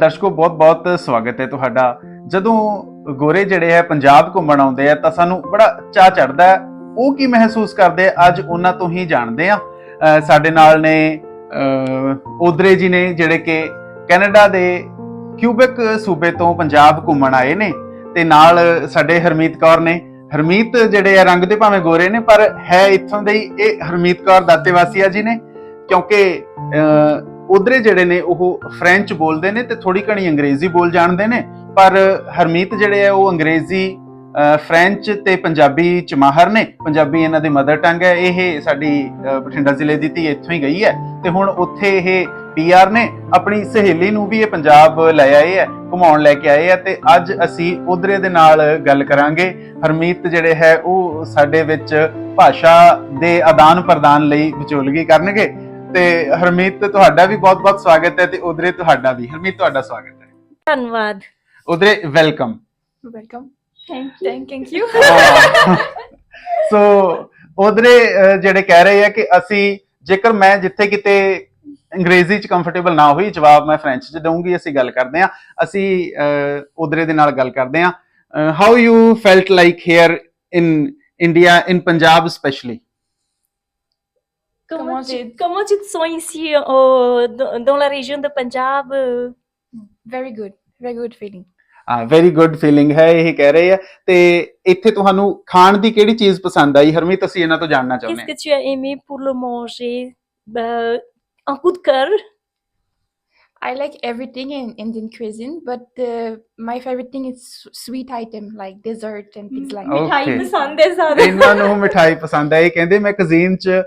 ਦਰਸ਼ਕੋ ਬਹੁਤ-ਬਹੁਤ ਸਵਾਗਤ ਹੈ ਤੁਹਾਡਾ। ਜਦੋਂ ਗੋਰੇ ਜਿਹੜੇ ਹੈ ਪੰਜਾਬ ਘੁੰਮਣ ਆਉਂਦੇ ਆ, ਤਾਂ ਸਾਨੂੰ ਬੜਾ ਚਾਹ ਚੜਦਾ ਹੈ। ਉਹ ਕੀ ਮਹਿਸੂਸ ਕਰਦੇ ਆ? ਅੱਜ ਉਹਨਾਂ ਤੋਂ ਹੀ ਜਾਣਦੇ ਆ ਸਾਡੇ ਨਾਲ ਨੇ, ਅਹ ਓਦਰੇ ਜੀ ਨੇ, ਜਿਹੜੇ ਕਿ ਕੈਨੇਡਾ ਦੇ ਕਿਊਬਿਕ ਸੂਬੇ ਤੋਂ ਪੰਜਾਬ ਘੁੰਮਣ ਆਏ ਨੇ। ਤੇ ਨਾਲ ਸਾਡੇ ਹਰਮੀਤ ਕੌਰ ਨੇ। ਹਰਮੀਤ ਜਿਹੜੇ ਆ, ਰੰਗ ਦੇ ਭਾਵੇਂ ਗੋਰੇ ਨੇ, ਪਰ ਹੈ ਇੱਥੋਂ ਦੇ ਹੀ ਇਹ ਹਰਮੀਤ ਕੌਰ ਦਾਤੇਵਾਸੀਆ ਜੀ ਨੇ। ਕਿਉਂਕਿ, ਅਹ ਉਧਰੇ ਜਿਹੜੇ ਨੇ ਉਹ ਫ੍ਰੈਂਚ ਬੋਲਦੇ ਨੇ ਤੇ ਥੋੜੀ ਘਣੀ ਅੰਗਰੇਜ਼ੀ ਬੋਲ ਜਾਣਦੇ ਨੇ, ਪਰ ਹਰਮੀਤ ਜਿਹੜੇ ਆ ਉਹ ਅੰਗਰੇਜ਼ੀ ਅਹ ਫ੍ਰੈਂਚ ਤੇ ਪੰਜਾਬੀ ਚ ਮਾਹਰ ਨੇ। ਪੰਜਾਬੀ ਇਹਨਾਂ ਦੀ ਮਦਰ ਟੰਗ ਹੈ, ਇਹ ਸਾਡੀ ਬਠਿੰਡਾ ਜ਼ਿਲ੍ਹੇ ਦੀ ਧੀ ਇੱਥੋਂ ਹੀ ਗਈ ਹੈ। ਤੇ ਹੁਣ ਉੱਥੇ ਇਹ ਪੀਆਰ ਨੇ ਆਪਣੀ ਸਹੇਲੀ ਨੂੰ ਵੀ ਇਹ ਪੰਜਾਬ ਲੈ ਆਏ ਹੈ, ਘੁਮਾਉਣ ਲੈ ਕੇ ਆਏ ਆ ਤੇ ਅੱਜ ਅਸੀਂ ਉਧਰੇ ਦੇ ਨਾਲ ਗੱਲ ਕਰਾਂਗੇ। ਹਰਮੀਤ ਜਿਹੜੇ ਹੈ, ਉਹ ਸਾਡੇ ਵਿੱਚ ਭਾਸ਼ਾ ਦੇ ਆਦਾਨ ਪ੍ਰਦਾਨ ਲਈ ਵਿਚੋਲਗੀ ਕਰਨਗੇ। ਤੇ ਹਰਮੀਤ ਤੁਹਾਡਾ ਵੀ ਬਹੁਤ-ਬਹੁਤ ਸਵਾਗਤ ਹੈ ਤੇ ਉਧਰੇ ਤੁਹਾਡਾ ਵੀ। ਹਰਮੀਤ ਤੁਹਾਡਾ ਸਵਾਗਤ ਹੈ। ਧੰਨਵਾਦ। ਉਧਰੇ welcome. Welcome. Thank thank you. So ਉਧਰੇ ਜਿਹੜੇ ਕਹਿ ਰਹੇ ਆ ਕਿ ਅਸੀਂ ਜੇਕਰ ਮੈਂ ਜਿੱਥੇ ਕਿਤੇ ਅੰਗਰੇਜ਼ੀ ਚ ਕੰਫਰਟੇਬਲ ਨਾ ਹੋਈ ਜਵਾਬ ਮੈਂ ਫ੍ਰੈਂਚ ਚ ਦਊਂਗੀ ਅਸੀਂ ਗੱਲ ਕਰਦੇ ਆ ਅਸੀਂ ਉਧਰੇ ਦੇ ਨਾਲ ਗੱਲ ਕਰਦੇ ਆ how you felt like here in India in Punjab specially Comment, Comment tu, comment tu te sens ici au- dans, dans la région de Punjab euh, Very good. Very good feeling. ਹਾਂ very good feeling ਹੈ ਇਹ ਕਹਿ ਰਹੇ ਆ ਤੇ ਇੱਥੇ ਤੁਹਾਨੂੰ ਖਾਣ ਦੀ ਕਿਹੜੀ ਚੀਜ਼ ਪਸੰਦ ਆਈ ਹਰਮੀਤ ਅਸੀਂ ਇਹਨਾਂ ਤੋਂ ਜਾਣਨਾ Qu'est-ce ਚਾਹੁੰਦੇ que tu as aimé pour le manger Ben, Un coup de cœur I like everything in Indian cuisine, but uh, my favorite thing is s- sweet item like dessert and things like that. ਮਿਠਾਈ Okay. ਪਸੰਦ ਹੈ ਹਾਂ ਜ਼ਿਆਦਾ ਇਹਨਾਂ ਨੂੰ ਮਿਠਾਈ ਪਸੰਦ ਹੈ ਇਹ ਕਹਿੰਦੇ ਮੈਂ ਕੁਜ਼ੀਨ ਚ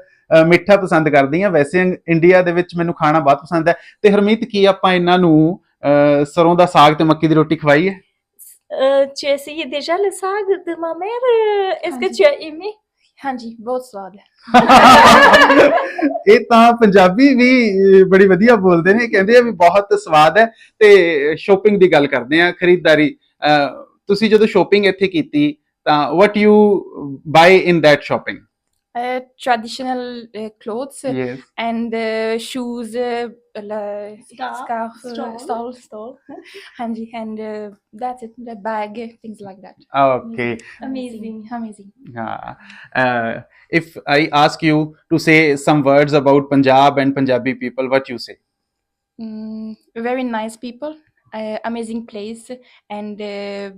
ਮਿੱਠਾ ਪਸੰਦ ਕਰਦੀ ਆ ਵੈਸੇ ਇੰਡੀਆ ਦੇ ਵਿੱਚ ਮੈਨੂੰ ਖਾਣਾ ਬਹੁਤ ਪਸੰਦ ਹੈ। ਤੇ ਹਰਮੀਤ ਕੀ ਆਪਾਂ ਇਹਨਾਂ ਨੂੰ ਸਰੋਂ ਦਾ ਸਾਗ ਤੇ ਮੱਕੀ ਦੀ ਰੋਟੀ ਖਵਾਈਏ? Euh, Tu as essayé déjà le sag de ma mère Est-ce que ਹਾਂਜੀ। tu as aimé Hanji, both swad. ਇਹ ਤਾਂ ਪੰਜਾਬੀ ਵੀ ਬੜੀ ਵਧੀਆ ਬੋਲਦੇ ਨੇ। ਕਹਿੰਦੇ ਆ ਵੀ ਬਹੁਤ ਸਵਾਦ ਹੈ। ਤੇ ਸ਼ੋਪਿੰਗ ਦੀ ਗੱਲ ਕਰਦੇ ਆ ਖਰੀਦਦਾਰੀ। ਤੁਸੀਂ ਜਦੋਂ ਸ਼ੋਪਿੰਗ ਇੱਥੇ ਕੀਤੀ ਤਾਂ what you buy in that shopping uh, traditional uh, clothes yes. and uh, shoes uh, scarf, scarf stole. stole, stole. And uh, that's it the bag things like that okay mm-hmm. amazing amazing yeah. Uh, if i ask you to say some words about punjab and punjabi people what you say mm, very nice people uh, amazing place and uh,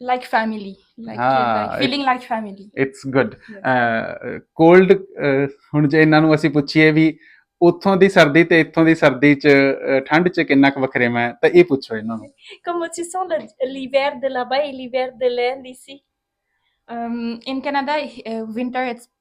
like family, like, Ah, like feeling like family. It's good. Uh, cold. Uh, ਹੁਣ ਜੇ ਇਹਨਾਂ ਨੂੰ ਅਸੀਂ ਪੁੱਛੀਏ ਵੀ ਉੱਥੋਂ ਦੀ ਸਰਦੀ ਤੇ ਇੱਥੋਂ ਦੀ ਸਰਦੀ ਚ ਠੰਡ ਚ ਕਿੰਨਾ ਕੁ ਵਖਰੇਵਾ ਹੈ ਤਾਂ ਇਹ ਪੁੱਛੋ ਇਹਨਾਂ ਨੂੰ tu sens le- l'hiver de là-bas et l'hiver de l'Inde ici Um, in Canada, uh, winter it's uh,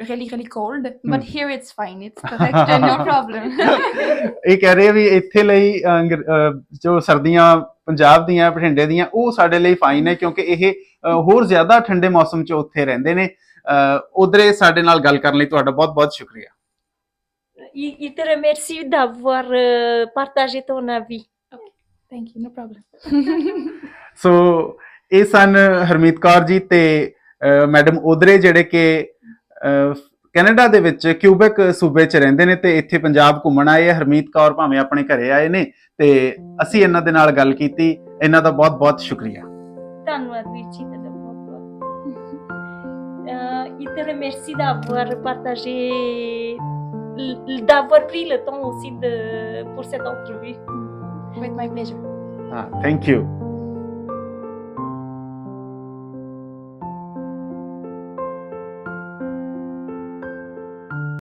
really really cold, but Hmm. here it's fine. It's correct, uh, no problem. ਇਹ ਕਹਿ ਰਹੇ ਆ ਵੀ ਇੱਥੇ ਲਈ ਅੰਗਰ- ਅਹ, ਜੋ ਸਰਦੀਆਂ ਪੰਜਾਬ ਦੀਆਂ ਬਠਿੰਡੇ ਦੀਆਂ ਉਹ ਸਾਡੇ ਲਈ ਫਾਈਨ ਹੈ ਕਿਉਂਕਿ ਇਹ ਅਹ, ਹੋਰ ਜ਼ਿਆਦਾ ਠੰਡੇ ਮੌਸਮ ਚ ਉੱਥੇ ਰਹਿੰਦੇ ਨੇ ਉਧਰੇ ਸਾਡੇ ਨਾਲ ਗੱਲ ਕਰਨ ਲਈ ਤੁਹਾਡਾ ਬਹੁਤ ਬਹੁਤ ਸ਼ੁਕਰੀਆ Il, il te remercie d'avoir euh, partagé ton avis. Thank you, no problem. ਸੋ ਇਹ ਸਨ ਹਰਮੀਤ ਕੌਰ ਜੀ ਤੇ ਮੈਡਮ ਉਧਰੇ ਜਿਹੜੇ ਕਿ ਕੈਨੇਡਾ ਦੇ ਵਿੱਚ ਕਿਊਬਿਕ ਸੂਬੇ 'ਚ ਰਹਿੰਦੇ ਨੇ ਤੇ ਇੱਥੇ ਪੰਜਾਬ ਘੁੰਮਣ ਆਏ ਆ। ਹਰਮੀਤ ਕੌਰ ਭਾਵੇਂ ਆਪਣੇ ਘਰੇ ਆਏ ਨੇ ਤੇ ਅਸੀਂ ਇਹਨਾਂ ਦੇ ਨਾਲ ਗੱਲ ਕੀਤੀ। ਇਹਨਾਂ ਦਾ ਬਹੁਤ ਬਹੁਤ ਸ਼ੁਕਰੀਆ। ਧੰਨਵਾਦ ਵੀਰ ਜੀ ਤੁਹਾਡਾ ਬਹੁਤ ਬਹੁਤ। Euh, il te remercie d'avoir partagé l- d'avoir pris le temps aussi de pour cette entrevue With my pleasure. ਹਾਂ ਥੈਂਕ ਯੂ